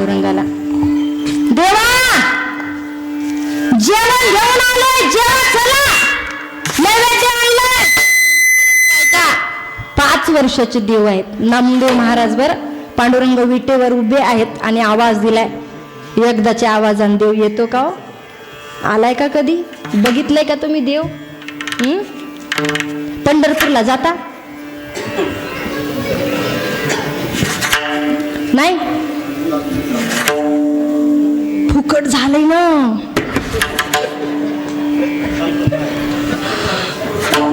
पांडुरंगाला. देवा! जेवण घेऊन आलोय जेवा चला. नैवेद्य ऐका, पाच वर्षाचे देव आहेत. नामदेव महाराजवर पांडुरंग विटेवर उभे आहेत आणि आवाज दिलाय. एकदाच्या आवाजाने देव येतो का हो? आलाय का कधी? बघितलंय का तुम्ही देव? पंढरपूरला जाता? नाही? फुकट झालंय ना.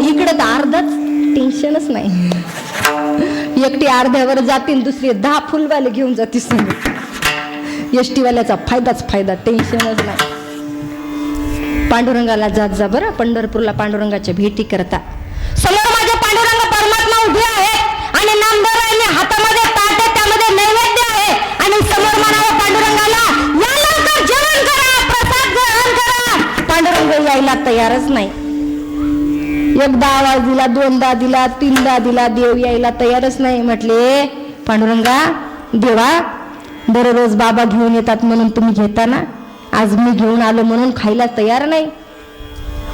इकडे तर अर्धच टेन्शनच नाही. एकटी अर्ध्यावर जातील दुसरी दहा फुलवाले घेऊन जातील सांग. एस फायदाच फायदा टेन्शनच नाही. पांडुरंगाला जात जा बरं पंढरपूरला पांडुरंगाच्या भेटी करता. समोर माझे पांडुरंग परमात्मा उभे आहेत आणि नामदेवांनी हातामध्ये ताट आहे, त्यामध्ये नैवेद्य आहे आणि समोर म्हणावं पांडुरंगाला या लवकर जेवण करा प्रसाद ग्रहण करा पांडुरंग यायला तयारच नाही. एकदा आवाज दिला दोनदा दिला तीनदा दिला देव यायला तयारच नाही. म्हटले पांडुरंगा देवा दररोज बाबा घेऊन येतात म्हणून तुम्ही घेता ना? आज मी घेऊन आलो म्हणून खायला तयार नाही.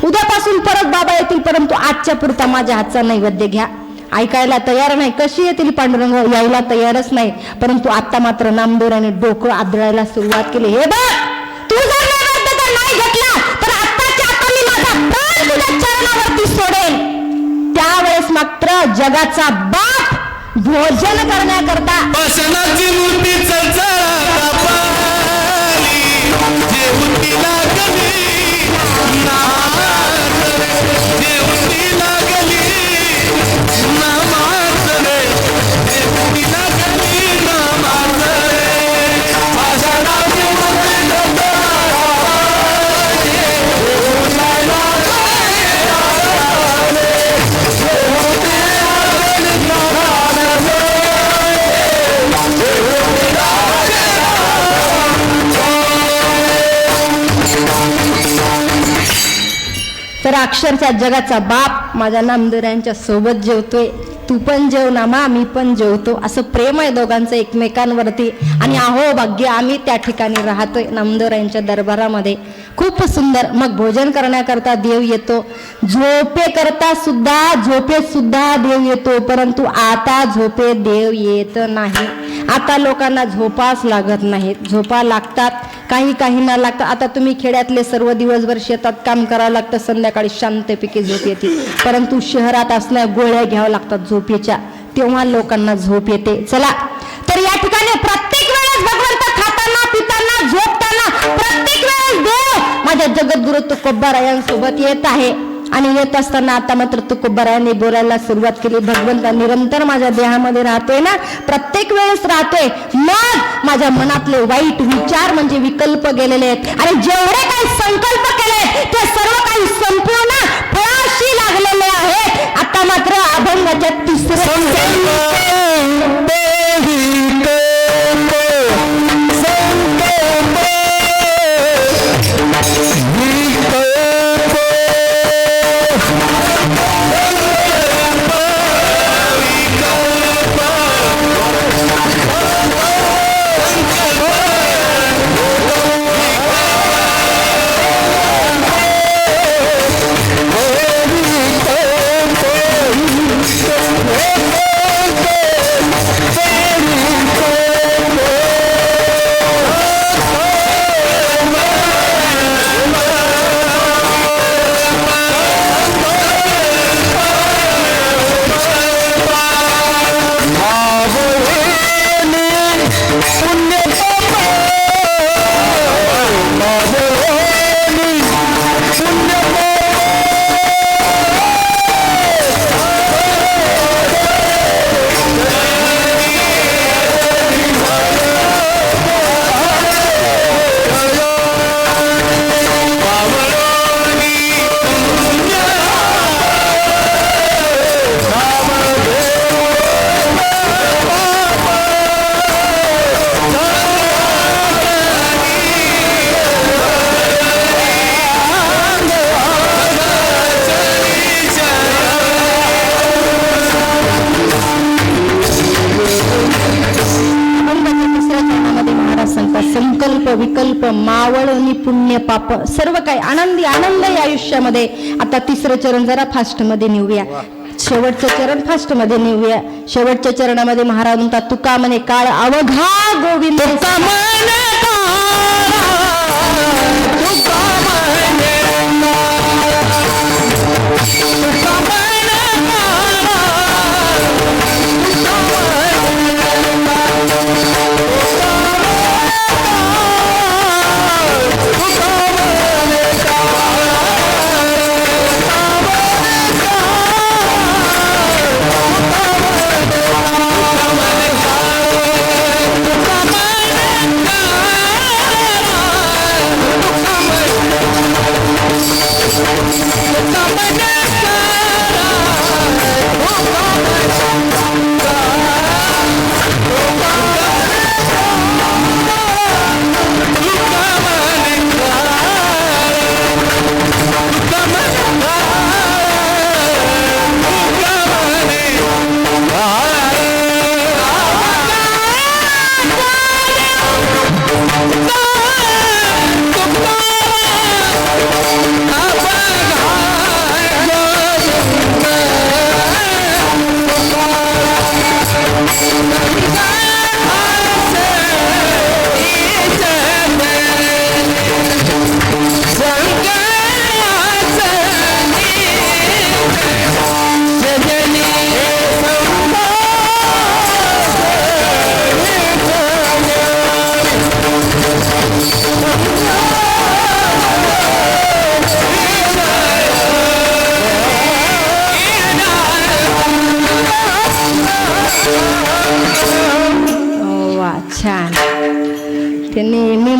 उद्यापासून परत बाबा येतील परंतु आजच्या पुरता माझ्या हातचा नैवेद्य घ्या. ऐकायला तयार नाही. कशी येतील पांडुरंग? यायला तयारच नाही. परंतु आता मात्र नामदेवराने डोकं आदळायला सुरुवात केली. हे बघ! तू जर माझा प्राण चरणावरती सोडेन. त्यावेळेस मात्र जगाचा बाप भोजन करण्याकरता पाषाणाची मूर्ती चळचळा अक्षरशः जगाचा बाप माझ्या नामदेवरांच्या सोबत जेवतोय. तू पण जेव ना मा मी पण जेवतो. असं प्रेम आहे दोघांचं एकमेकांवरती. आणि अहो भाग्य आम्ही त्या ठिकाणी राहतोय नामदेवरांच्या दरबारामध्ये. खूप सुंदर. मग भोजन करण्याकरता देव येतो. झोपे करता सुद्धा झोपेत सुद्धा देव येतो. परंतु आता झोपे देव येत नाही. आता लोकांना झोपाच लागत नाहीत. झोपा लागतात काही काहींना लागतात आता तुम्ही खेड्यातले सर्व दिवसभर शेतात काम करावं लागतं संध्याकाळी शांतपैकी झोप येते. परंतु शहरात असल्या गोळ्या घ्याव्या लागतात झोपेच्या. तेव्हा लोकांना झोप येते. चला. तर या ठिकाणी प्रत्येक वेळेस भगवंत खाताना पिताना झोपताना प्रत्येक वेळेस देव माझ्या जगद्गुरु तुकोबारायांसोबत येत आहे. आणि येत असताना आता मात्र तुकोबारायांनी बोलायला सुरुवात केली. भगवंत निरंतर माझ्या देहामध्ये राहतोय ना? प्रत्येक वेळेस राहतोय. मग माझ्या मनातले वाईट विचार म्हणजे विकल्प गेलेले आहेत. आणि जेवढे काही संकल्प केले ते सर्व काही संपूर्ण फळाशी लागलेले आहेत. आता मात्र अभंगाच्या तिसऱ्या विकल्प मावळणी पुण्य पाप सर्व काही आनंदी आनंद या आयुष्यामध्ये. आता तिसरं चरण जरा फास्टमध्ये नेऊया शेवटचं चरण फास्टमध्ये नेऊया. शेवटच्या चरणामध्ये महाराज म्हणतात तुका म्हणे काळ अवघा गोविंद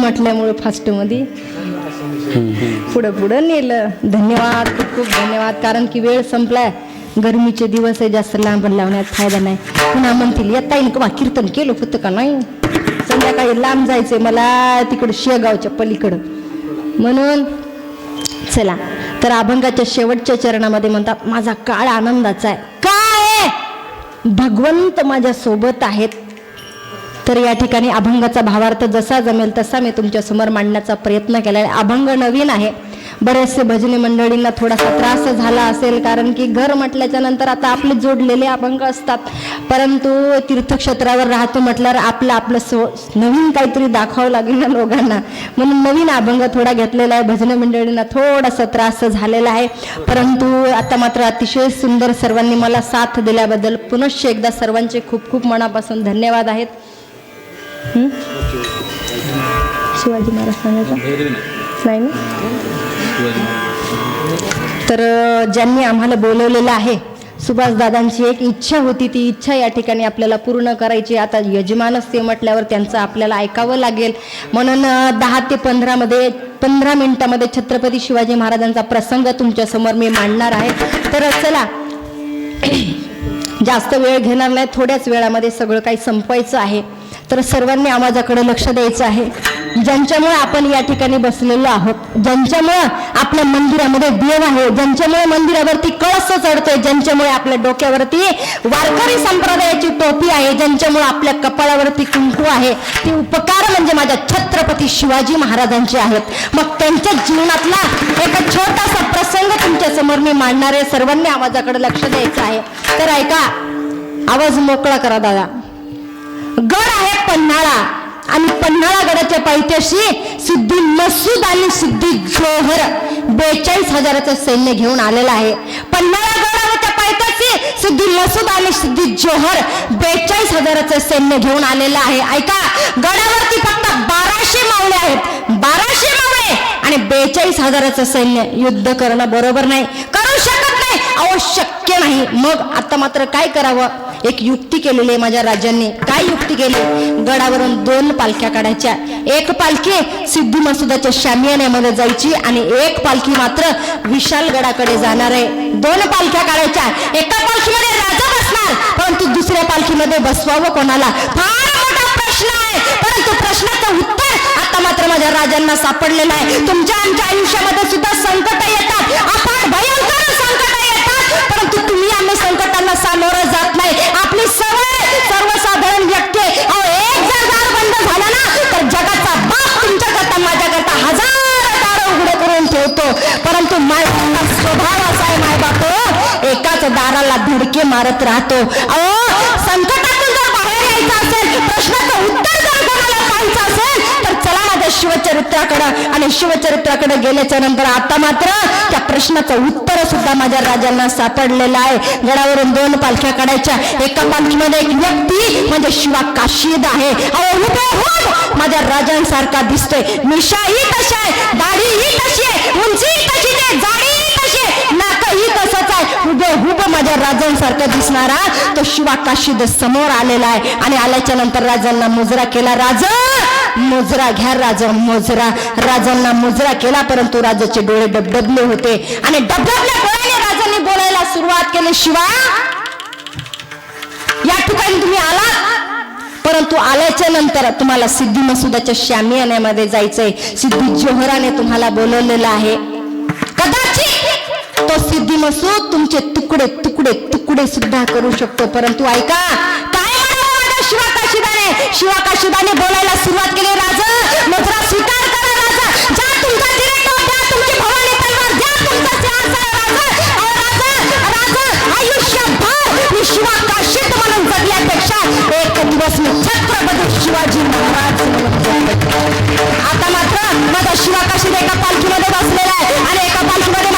म्हटल्यामुळे फास्टमध्ये पुढं पुढं नेलं. धन्यवाद खूप खूप धन्यवाद. कारण की वेळ संपलाय. गरमीचे दिवस आहे जास्त लांब लावण्यात फायदा नाही. पुन्हा म्हणतील येता येईल का कीर्तन केलं होतं का नाही? संध्याकाळी लांब जायचंय मला तिकडं शेगावच्या पलीकडं. म्हणून चला. तर अभंगाच्या शेवटच्या चरणामध्ये म्हणतात माझा काळ आनंदाचा आहे. काय? भगवंत माझ्या सोबत आहेत. तर या ठिकाणी अभंगाचा भावार्थ जसा जमेल तसा मी तुमच्यासमोर मांडण्याचा प्रयत्न केला आहे. अभंग नवीन आहे. बरेचसे भजनी मंडळींना थोडासा त्रास झाला असेल कारण की घर म्हटल्याच्या नंतर आता आपले जोडलेले अभंग असतात. परंतु तीर्थक्षेत्रावर राहतो म्हटल्यावर आपलं आपलं सो नवीन काहीतरी दाखवावं लागेल ना लोकांना. म्हणून नवीन अभंग थोडा घेतलेला आहे. भजनी मंडळींना थोडासा त्रास झालेला आहे. परंतु आता मात्र अतिशय सुंदर सर्वांनी मला साथ दिल्याबद्दल पुनश्च एकदा सर्वांचे खूप खूप मनापासून धन्यवाद आहेत. शिवाजी महाराज सांगायचं? नाही ना? तर ज्यांनी आम्हाला बोलवलेलं आहे सुभाषदादांची एक इच्छा होती ती इच्छा या ठिकाणी आपल्याला पूर्ण करायची. आता यजमानच ते म्हटल्यावर त्यांचं आपल्याला ऐकावं लागेल. म्हणून दहा ते पंधरामध्ये पंधरा मिनिटामध्ये छत्रपती शिवाजी महाराजांचा प्रसंग तुमच्यासमोर मी मांडणार आहे. तर चला. जास्त वेळ घेणार नाही. थोड्याच वेळामध्ये सगळं काही संपवायचं आहे. तर सर्वांनी आवाजाकडे लक्ष द्यायचं आहे. ज्यांच्यामुळे आपण या ठिकाणी बसलेलो आहोत ज्यांच्यामुळं आपल्या मंदिरामध्ये देव आहे ज्यांच्यामुळे मंदिरावरती कळस चढतोय ज्यांच्यामुळे आपल्या डोक्यावरती वारकरी संप्रदायाची टोपी आहे ज्यांच्यामुळे आपल्या कपाळावरती कुंकू आहे ते उपकार म्हणजे माझ्या छत्रपती शिवाजी महाराजांचे आहेत. मग त्यांच्या जीवनातला एक छोटासा प्रसंग तुमच्यासमोर मी मांडणार आहे. सर्वांनी आवाजाकडे लक्ष द्यायचं आहे. तर ऐका आवाज मोकळा करा दादा. गड आहे पन्हाळा. आणि पन्हाळा गडाच्या पायथ्याशी सिद्धी मसूद आणि सिद्धी जोहर बेचाळीस हजाराचं सैन्य घेऊन आलेलं आहे. पन्हाळा गडाच्या पायथ्याशी सिद्धी मसूद आणि सिद्धी जोहर बेचाळीस हजाराचं सैन्य घेऊन आलेलं आहे. ऐका गडावरती फक्त बाराशे मावळे आहेत. बाराशे मावळे आणि बेचाळीस हजाराचं सैन्य युद्ध करणं बरोबर नाही. करू शकत अहो शक्य नाही. मग आता मात्र काय करावं? एक युक्ती केलेली आहे माझ्या राजांनी. काय युक्ती केली? गडावरून दोन पालख्या काढायच्या. एक पालखी सिद्धी मसुदाच्या शामियान्यामध्ये जायची आणि एक पालखी मात्र विशाल गडाकडे जाणार आहे. दोन पालख्या काढायच्या. एका पालखीमध्ये राजा बसणार परंतु दुसऱ्या पालखीमध्ये बसवावं कोणाला? फार मोठा प्रश्न आहे. परंतु प्रश्नाचं उत्तर आता मात्र माझ्या राजांना सापडलेलं आहे. तुमच्या आमच्या आयुष्यामध्ये सुद्धा संकट येतात. आपण भयंकर संकट एकाच धडके मारत राहतो. अहो संकटातून जर बाहेर यायचं असेल प्रश्नाचं उत्तर जर कोणाला पाहायचं असेल तर चला माझ्या शिवचरित्राकडं. आणि शिवचरित्राकडे गेल्याच्यानंतर आता मात्र त्या प्रश्नाचं उत्तर सुद्धा माझ्या राजांना सापडलेलं आहे. गडावरून दोन पालख्या काढायच्या. एका पालखीमध्ये एक व्यक्ती म्हणजे शिवा काशीद आहे. अहो माझ्या राजांसारखा दिसतोय. मिशाही तशी आहे दाढी ही कशी आहे उंची कशी आहे जाडीही कशी आहे. नाकही कशी आहे हुब माझ्या राजांसारखा दिसणारा तो शिवा काशीद समोर आलेला आहे. आणि आल्याच्यानंतर राजांना मुजरा केला. राजा मुजरा घ्या राजा मुजरा. राजांना मुजरा केला परंतु राजाचे डोळे डबडबले होते. आणि डबडबल्या डोळ्याने राजांनी बोलायला सुरुवात केली शिवा या ठिकाणी तुम्ही आलात परंतु आल्याच्यानंतर तुम्हाला सिद्धी मसुदाच्या शामियान्यामध्ये जायचंय. सिद्धी जोहराने तुम्हाला बोलवलेलं आहे. कदाचित तो सिद्धी तुमचे तुकडे तुकडे तुकडे सुद्धा करू शकतो. परंतु ऐका काय शिवाकाशिदाने शिवाकाशिदाने बोलायला सुरुवात केली राजा. मुद्रा स्वीकार करा राजा. ज्या तुमचा द्या तुमची भवानी तलवार द्या तुमचा राजा. राजा राजा आयुष्यभर मी शिवाकाशिद म्हणून जगल्यापेक्षा एक दिवस मी छत्रपती शिवाजी महाराज आता मात्र माझा शिवाकाशीद एका पालखीमध्ये बसलेला आहे आणि एका पालखीमध्ये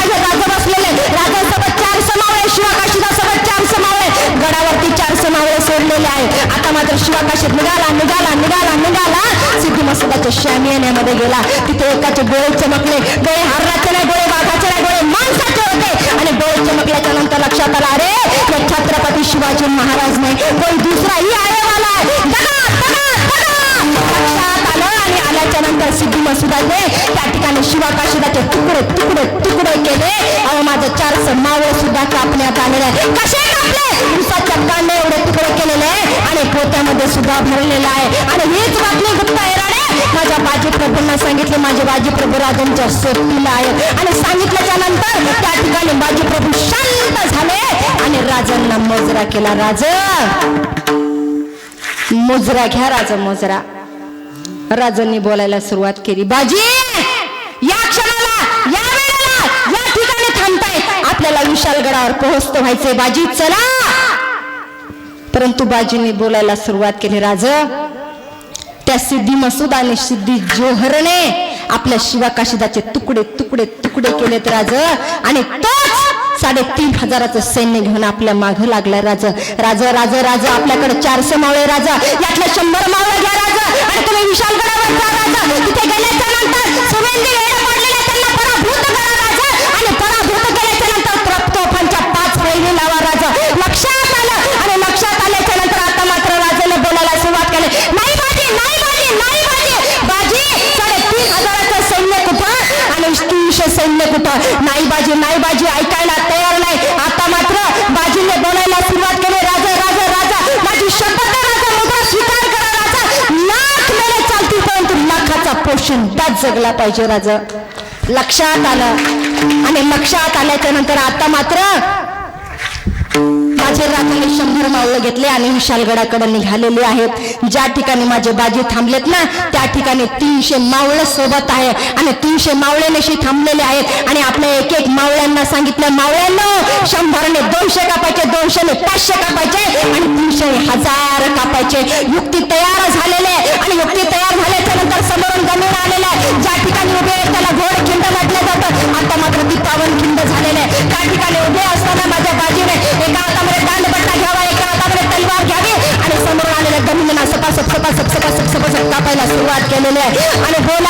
मात्र शिवाकाशात निघाला निघाला निघाला निघाला. सिद्धी मसुदाच्या शामियान्यामध्ये गेला. तिथे एकाचे डोळे चमकले. डोळे हरणाचे नाही डोळे वाघाचे नाही डोळे माणसाचे होते. आणि डोळे चमकल्याच्या नंतर लक्षात आला अरे छत्रपती शिवाजी महाराज नाही. कोण दुसराही आळेवाला आहे. आलं नंतर सिद्धी मसुदाने त्या ठिकाणी शिवाकाशिदाचे तुकडे तुकडे तुकडे केले. अहो माझे चार मावळ सुद्धा कापण्यात आलेले आहे. कसे कापले? उसाच्या कांडे एवढे तुकडे केलेले आहे आणि पोत्यामध्ये सुद्धा भरलेला आहे. आणि हीच बातमी गुप्ता येराडे माझ्या बाजी प्रभूंना सांगितले माझे बाजी प्रभू राजांच्या सोबतीला आहे. आणि सांगितल्याच्या नंतर त्या ठिकाणी बाजी प्रभू शांत झाले आणि राजांना मोजरा केला. राजा मोजरा घ्या राजा मोजरा. राजांनी बोलायला सुरुवात केली. बाजी या क्षणाला या वेळेला या ठिकाणी थांबताय. आपल्याला विशालगडावर पोहोचतो व्हायचंय. बाजी चला. परंतु बाजींनी बोलायला सुरुवात केली. राज त्या सिद्धी मसूद आणि सिद्धी जोहरने आपल्या शिवाकाशिदाचे तुकडे तुकडे तुकडे केलेत राज. आणि तोच साडेतीन हजाराचं सैन्य घेऊन आपल्या मागं लागलाय राजा. राज राजा राज आपल्याकडे चारशे मावळे राजा. यातले शंभर मावळे घ्या राजा. आणि तुम्ही विशालगडावर जा राजा. तिथे गेल्याच्यानंतर सुवेंदी वेळ पडलेल्या त्यांना पराभूत करा राजा. आणि पराभूत केल्याच्यानंतर प्रतोफांच्या पाच पहिली लावा राजा. लक्षात आलं. आणि लक्षात आल्याच्यानंतर आता मात्र राजाने बोलायला सुरुवात केली. नाही बाजी नाही बाजी नाही बाजी. बाजी साडेतीन हजाराचं सैन्य कुठं? आणि तीनशे सैन्य कुठं? नाही बाजी नाही बाजी ऐकायला लाखाचा पोषण त्यात जगला पाहिजे राजा. लक्षात आलं. आणि लक्षात आल्याच्यानंतर आता मात्र माझे राजाने शंभर मावळं घेतले आणि विशालगडाकडे निघालेले आहेत. ज्या ठिकाणी माझे बाजी थांबलेत ना त्या ठिकाणी तीनशे मावळं सोबत आहे. आणि तीनशे मावळ्यानेशी थांबलेले आहेत. आणि आपल्या एक एक मावळ्यांना सांगितलं मावळ्यांना शंभरने दोनशे कापायचे दोनशेने पाचशे कापायचे आणि तीनशे हजार कापायचे. युक्ती तयार झालेले आहे. आणि युक्ती तयार झाल्याच्यानंतर समोरून जमीन आलेलं आहे. ज्या ठिकाणी उभे आहेत त्याला घोड खिंड म्हटलं जातं. आता मात्र ती पावन खिंड झालेले आहे. त्या ठिकाणी उभे माझ्या बाजूने एका हातामध्ये दांडपट्टा घ्यावा एका हातामध्ये तलवार घ्यावी आणि समोर आलेल्या जमिनीला सपासप सपासप सपासप सपासप कापायला सुरुवात केलेली आहे. आणि बोल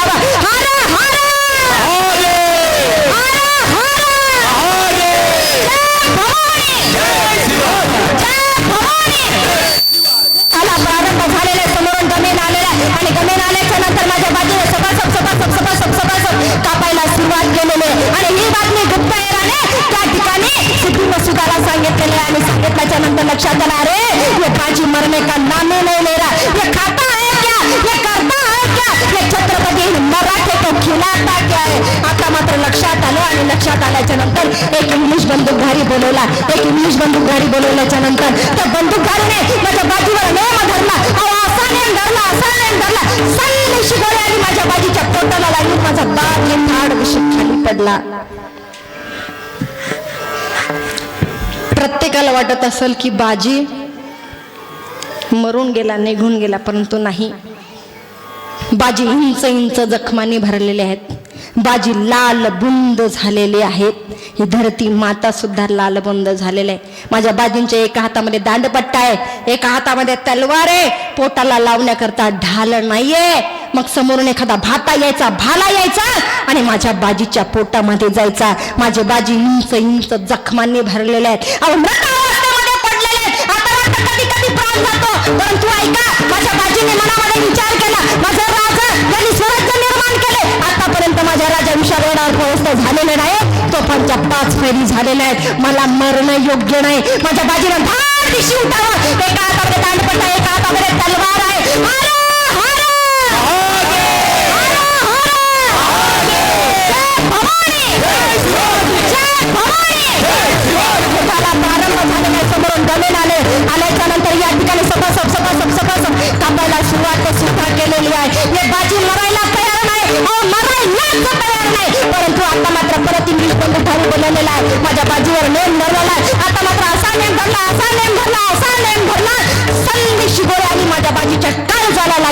आहे. आता मात्र लक्षात आलं आणि लक्षात आल्याच्यानंतर एक इंग्लिश बंदूकधारी बोलवला. एक इंग्लिश बंदूकधारी बोलवल्याच्या नंतर त्या बंदूकधारीने माझ्या बाजीवर नेम धरला. असा नेम धरला असा नेम धरला. सन्निशी शिकवले आणि माझ्या बाजीच्या पोटाला लागली माझा दाब थाड खाली पडला. प्रत्येकाला वाटत असेल की बाजी मरून गेला निघून गेला परंतु नाही. बाजी इंच इंच जखमांनी भरलेले आहेत. बाजी लालबुंद झालेले आहेत. ही धरती माता सुद्धा लालबुंद झालेले आहे. माझ्या बाजींच्या एका हातामध्ये दांडपट्टा आहे. एका हातामध्ये तलवार आहे. पोटाला लावण्याकरता ढाल नाहीये. मग समोरून एखादा भाता यायचा भाला यायचा आणि माझ्या बाजीच्या पोटामध्ये जायचा. माझे बाजी इंच इंच जखमांनी भरलेले आहेत. परंतु ऐका माझ्या बाजीने मनामध्ये विचार केला. माझा राजा यांनी स्वराज्य निर्माण केले. आतापर्यंत माझ्या राजा विशाळगडावर पोहोचत झालेले नाही तो पंचा पाच फेरी झालेले आहेत. मला मरणं योग्य नाही. माझ्या बाजीने धाड दिशी उठावं. एका हातामध्ये दांडपट्टा एका हातामध्ये तलवार आहे.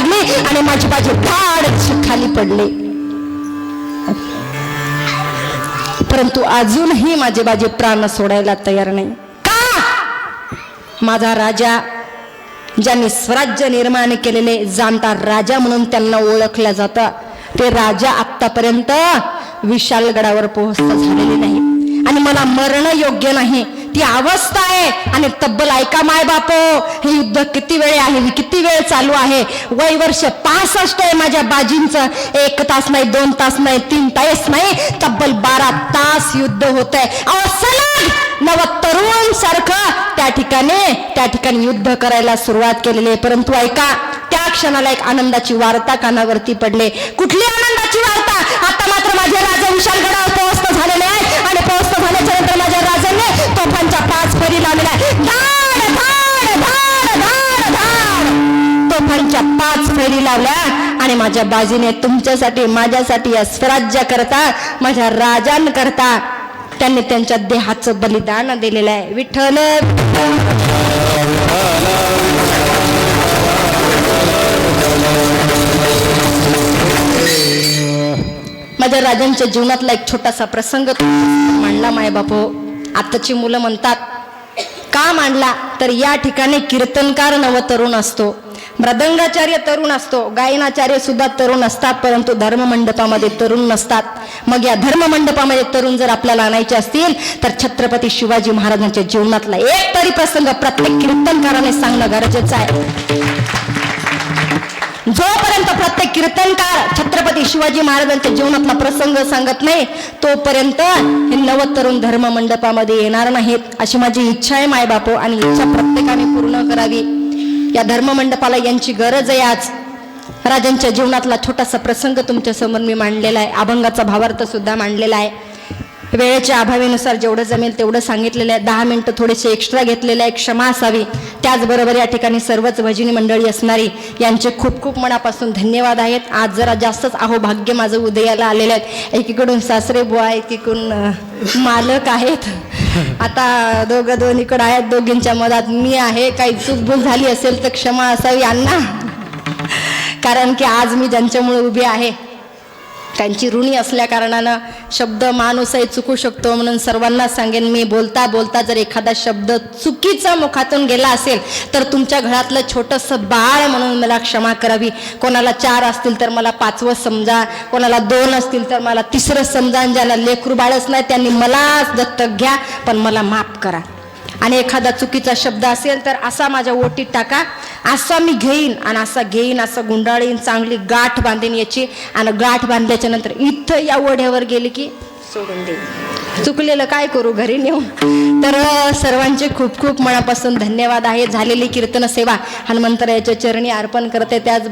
लागले आणि माझी बाजू फारच खाली पडली. परंतु अजूनही माझे बाजे प्राण सोडायला तयार नाही. का? माझा राजा ज्यांनी स्वराज्य निर्माण केलेले जाणता राजा म्हणून त्यांना ओळखलं जातं ते राजा आतापर्यंत विशालगडावर पोहोचत झालेले नाही. आणि मला मरण योग्य नाही. ती अवस्था आहे. आणि तब्बल ऐका माय बापो हे युद्ध किती वेळ आहे किती वेळ चालू आहे? वय वर्ष पासष्ट आहे माझ्या बाजींचं. एक तास नाही दोन तास नाही तीन तास नाही तब्बल बारा तास युद्ध होत आहे नव तरुण सारखं त्या ठिकाणी त्या ठिकाणी युद्ध करायला सुरुवात केलेली आहे. परंतु ऐका त्या क्षणाला एक आनंदाची वार्ता कानावरती पडले. कुठली आनंदाची वार्ता? आता मात्र माझे राजा विशालगडावर पोहोचत तुमच्या पाच फेरी लावल्या आणि माझ्या बाजीने तुमच्यासाठी माझ्यासाठी या स्वराज्य करता माझ्या राजांकरता त्यांनी त्यांच्या देहाचं बलिदान दिलेलं आहे. विठ्ठल! माझ्या राजांच्या जीवनातला एक छोटासा प्रसंग मांडला माय बापो. आताची मुलं म्हणतात का मांडला? तर या ठिकाणी कीर्तनकार नव तरुण असतो. मृदंगाचार्य तरुण असतो गायनाचार्य सुद्धा तरुण असतात परंतु धर्ममंडपामध्ये तरुण नसतात. मग या धर्ममंडपामध्ये तरुण जर आपल्याला आणायचे असतील तर छत्रपती शिवाजी महाराजांच्या जीवनातला एक तरी प्रसंग प्रत्येक कीर्तनकाराने सांगणं गरजेचं आहे. जोपर्यंत प्रत्येक कीर्तनकार छत्रपती शिवाजी महाराजांच्या जीवनातला प्रसंग सांगत नाही तोपर्यंत हे नवतरुण धर्म मंडपामध्ये येणार नाहीत अशी माझी इच्छा आहे माय बापू आणि इच्छा प्रत्येकाने पूर्ण करावी. या धर्म मंडपाला यांची गरज आहे आज. राजांच्या जीवनातला छोटासा प्रसंग तुमच्यासमोर मी मांडलेला आहे. अभंगाचा भावार्थ सुद्धा मांडलेला आहे. वेळेच्या अभावीनुसार जेवढं जमेल तेवढं सांगितलेलं आहे. दहा मिनटं थोडेसे एक्स्ट्रा घेतलेले आहे क्षमा असावी. त्याचबरोबर या ठिकाणी सर्वच भजनी मंडळी असणारी यांचे खूप खूप मनापासून धन्यवाद आहेत. आज जरा जास्तच अहो भाग्य माझं उदयाला आलेलं आहेत एकीकडून सासरे बुवा एकीकडून मालक आहेत. आता दोघं दोन्हीकडं आहेत. दोघींच्या मधात मी आहे. काही चूकभूक झाली असेल तर क्षमा असावी यांना. कारण की आज मी ज्यांच्यामुळे उभी आहे त्यांची ऋणी असल्याकारणानं शब्द माणूसही चुकू शकतो म्हणून सर्वांना सांगेन मी बोलता बोलता जर एखादा शब्द चुकीचा मुखातून गेला असेल तर तुमच्या घरातलं छोटंसं बाळ म्हणून मला क्षमा करावी. कोणाला चार असतील तर मला पाचवं समजा कोणाला दोन असतील तर मला तिसरं समजा ज्याला लेकरू बाळच नाही त्यांनी मलाच दत्तक घ्या पण मला माफ करा. आणि एखादा चुकीचा शब्द असेल तर असा माझ्या ओटीत टाका. असा मी घेईन आणि असा घेईन असं गुंडाळीन चांगली गाठ बांधेन याची. आणि गाठ बांधल्याच्या नंतर इथं या ओढ्यावर गेली की सोडून देईन. चुकलेलं काय करू घरी नेऊन? तर सर्वांचे खूप खूप मनापासून धन्यवाद आहे. झालेली कीर्तन सेवा हनुमंतरायाच्या चरणी अर्पण करते. त्याचबरोबर